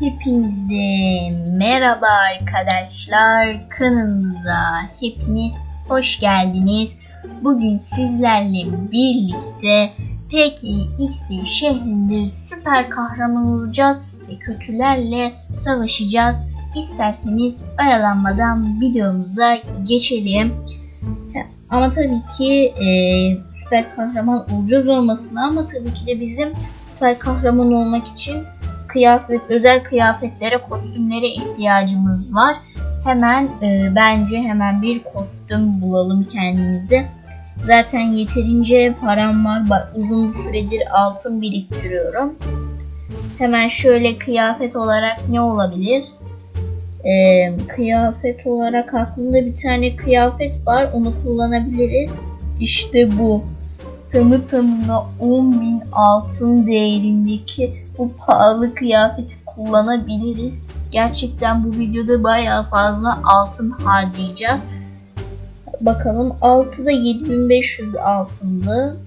Hepinize merhaba arkadaşlar. Kanalımıza hepiniz hoş geldiniz. Bugün sizlerle birlikte PKXD şehrinde süper kahraman olacağız ve kötülerle savaşacağız. İsterseniz oyalanmadan videomuza geçelim. Ama tabii ki e, süper kahraman olacağız olmasına ama tabii ki de bizim süper kahraman olmak için kıyafet, özel kıyafetlere, kostümlere ihtiyacımız var. Hemen e, bence hemen bir kostüm bulalım kendimize. Zaten yeterince param var. Bak, uzun süredir altın biriktiriyorum. Hemen şöyle kıyafet olarak ne olabilir? E, kıyafet olarak aklımda bir tane kıyafet var. Onu kullanabiliriz. İşte bu. Tamı tamına 10.000 altın değerindeki bu pahalı kıyafeti kullanabiliriz. Gerçekten bu videoda bayağı fazla altın harcayacağız. Bakalım 6'da 7500 altındı.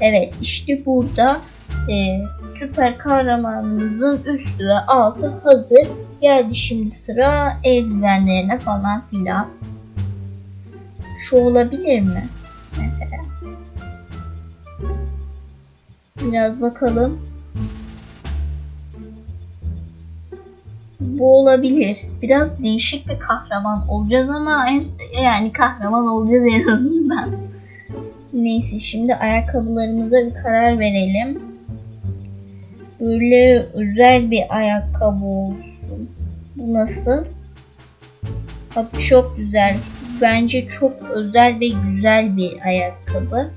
Evet işte burada e, süper kahramanımızın üstü ve altı hazır. Geldi şimdi sıra eldivenlerine falan filan. Şu olabilir mi? Mesela. Biraz bakalım. Bu olabilir. Biraz değişik bir kahraman olacağız ama en, yani kahraman olacağız en azından. Neyse şimdi ayakkabılarımıza bir karar verelim. Böyle özel bir ayakkabı olsun. Bu nasıl? Bak çok güzel. Bence çok özel ve güzel bir ayakkabı.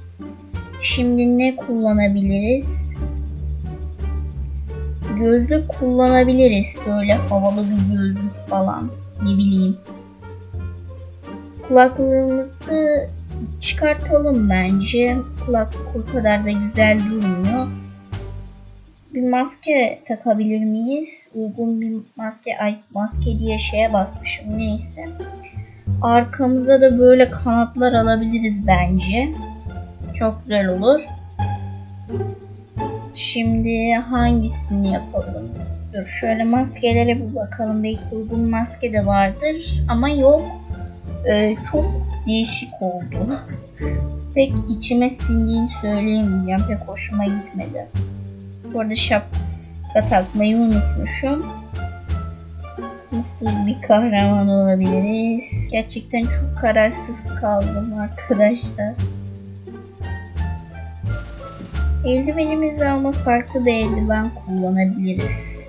Şimdi ne kullanabiliriz? Gözlük kullanabiliriz. Böyle havalı bir gözlük falan. Ne bileyim. Kulaklığımızı çıkartalım bence. Kulaklık o kadar da güzel durmuyor. Bir maske takabilir miyiz? Uygun bir maske, ay maske diye şeye basmışım neyse. Arkamıza da böyle kanatlar alabiliriz bence. Çok güzel olur. Şimdi hangisini yapalım? Dur şöyle maskelere bir bakalım. Belki uygun maske de vardır. Ama yok. Ee, çok değişik oldu. Pek içime sindiğini söyleyemeyeceğim. Pek hoşuma gitmedi. Bu arada şapka takmayı unutmuşum. Nasıl bir kahraman olabiliriz? Gerçekten çok kararsız kaldım arkadaşlar. Eldivenimizle ama farklı bir eldiven kullanabiliriz.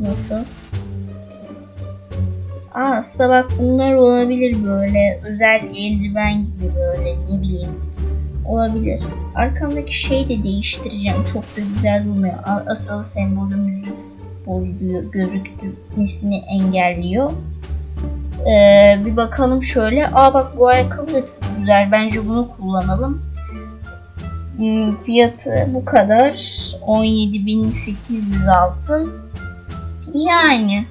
Nasıl? Aa, aslında bak bunlar olabilir böyle. Özel eldiven gibi böyle ne bileyim. Olabilir. Arkamdaki şeyi de değiştireceğim. Çok da güzel durmuyor. Asıl sembolümüzü bozuyor. Gözükmesini engelliyor. Ee, bir bakalım şöyle. Aa bak bu ayakkabı da çok güzel. Bence bunu kullanalım. Hmm, fiyatı bu kadar. 17.800 altın. Yani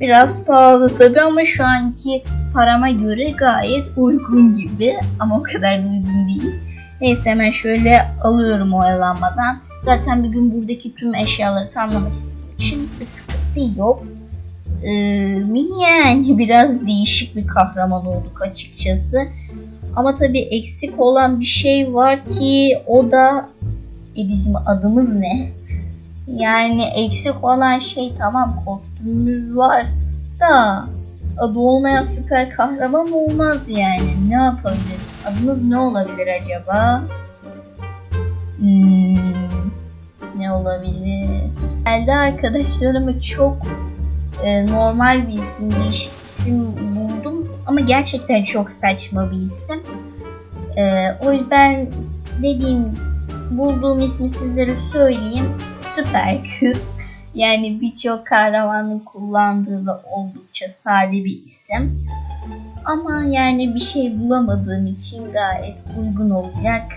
biraz pahalı tabi ama şu anki parama göre gayet uygun gibi. Ama o kadar da uygun değil. Neyse hemen şöyle alıyorum oyalanmadan. Zaten bir gün buradaki tüm eşyaları tamamlamak için bir sıkıntı yok. Ee, yani biraz değişik bir kahraman olduk açıkçası. Ama tabii eksik olan bir şey var ki o da e, bizim adımız ne? Yani eksik olan şey tamam kostümümüz var da adı olmayan süper kahraman olmaz yani. Ne yapabiliriz? Adımız ne olabilir acaba? Hmm, ne olabilir? Geldi arkadaşlarıma çok e, normal bir isim, değişik isim ama gerçekten çok saçma bir isim. Ee, o yüzden dediğim bulduğum ismi sizlere söyleyeyim. Süper kız. Yani birçok kahramanın kullandığı ve oldukça sade bir isim. Ama yani bir şey bulamadığım için gayet uygun olacak.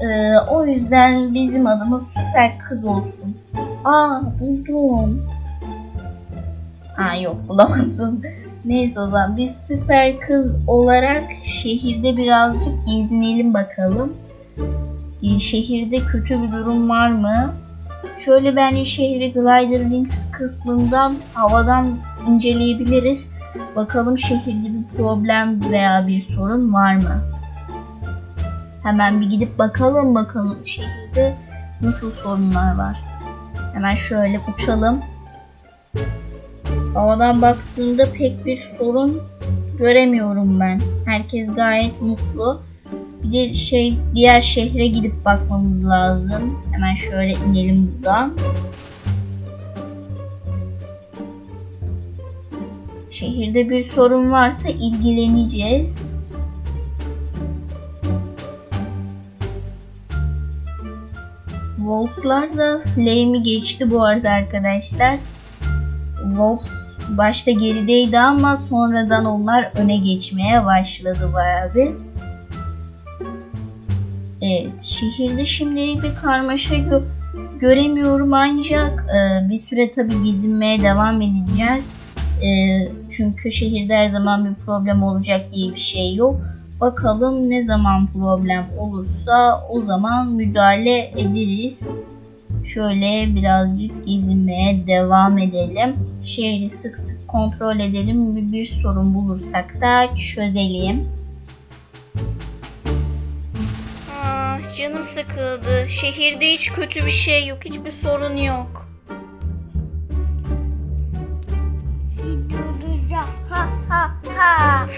Ee, o yüzden bizim adımız süper kız olsun. Aa buldum. Aa yok bulamadım. Neyse o zaman biz süper kız olarak şehirde birazcık gezinelim bakalım. Şehirde kötü bir durum var mı? Şöyle bence şehri Glider Wings kısmından havadan inceleyebiliriz. Bakalım şehirde bir problem veya bir sorun var mı? Hemen bir gidip bakalım bakalım şehirde nasıl sorunlar var. Hemen şöyle uçalım. Havadan baktığımda pek bir sorun göremiyorum ben. Herkes gayet mutlu. Bir de şey diğer şehre gidip bakmamız lazım. Hemen şöyle inelim buradan. Şehirde bir sorun varsa ilgileneceğiz. Wolf'lar da Flame'i geçti bu arada arkadaşlar. Wolf başta gerideydi ama sonradan onlar öne geçmeye başladı bayağı bir. Evet, şehirde şimdilik bir karmaşa gö- göremiyorum ancak e, bir süre tabi gezinmeye devam edeceğiz. E, çünkü şehirde her zaman bir problem olacak diye bir şey yok. Bakalım ne zaman problem olursa o zaman müdahale ederiz. Şöyle birazcık gezinmeye devam edelim. Şehri sık sık kontrol edelim ve bir sorun bulursak da çözelim. Ah, canım sıkıldı. Şehirde hiç kötü bir şey yok. Hiçbir sorun yok. Ha ha ha.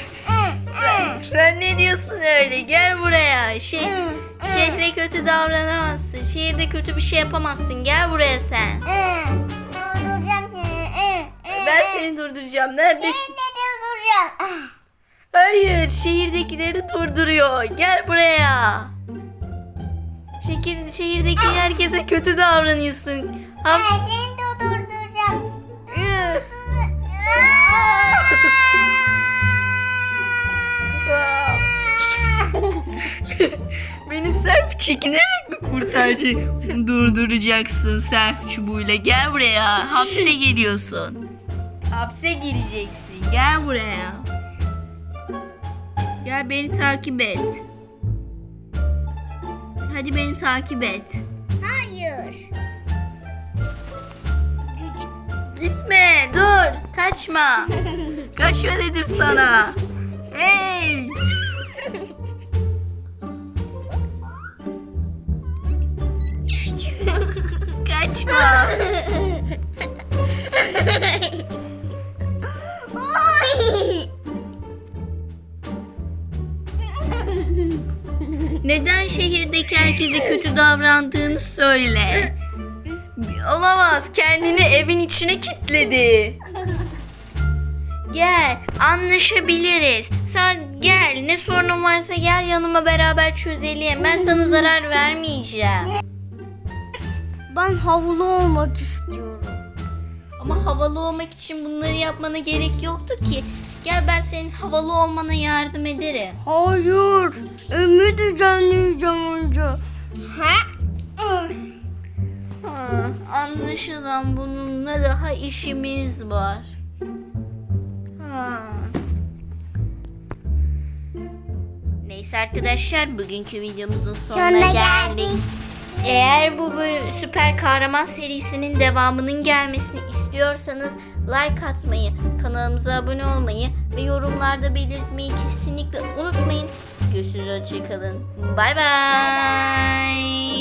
Sen ne diyorsun öyle? Gel buraya. Şey, şehre kötü davranamazsın. Şehirde kötü bir şey yapamazsın. Gel buraya sen. Durduracağım seni. Ben seni durduracağım. Neredesin? Seni de durduracağım. Hayır, şehirdekileri durduruyor. Gel buraya. Şehir, şehirdeki herkese kötü davranıyorsun. Ah, Hap- Seni çekinerek mi kurtaracaksın? Durduracaksın serp çubuğuyla. Gel buraya. Hapse geliyorsun. Hapse gireceksin. Gel buraya. Gel beni takip et. Hadi beni takip et. Hayır. Gitme. Dur. Kaçma. Kaçma dedim sana. Hey. Kaçma. Neden şehirdeki herkese kötü davrandığını söyle. Olamaz. Kendini evin içine kilitledi. Gel, anlaşabiliriz. Sen gel, ne sorunun varsa gel yanıma beraber çözelim. Ben sana zarar vermeyeceğim. Ben havlu olmak istiyorum. Ama havalı olmak için bunları yapmana gerek yoktu ki. Gel ben senin havalı olmana yardım ederim. Hayır. Ümit düzenleyeceğim önce. Ha? Ha, anlaşılan bununla daha işimiz var. Ha. Neyse arkadaşlar bugünkü videomuzun sonuna, Sonuna geldik. geldik. Eğer bu süper kahraman serisinin devamının gelmesini istiyorsanız like atmayı, kanalımıza abone olmayı ve yorumlarda belirtmeyi kesinlikle unutmayın. Görüşürüz hoşçakalın. Bay bay.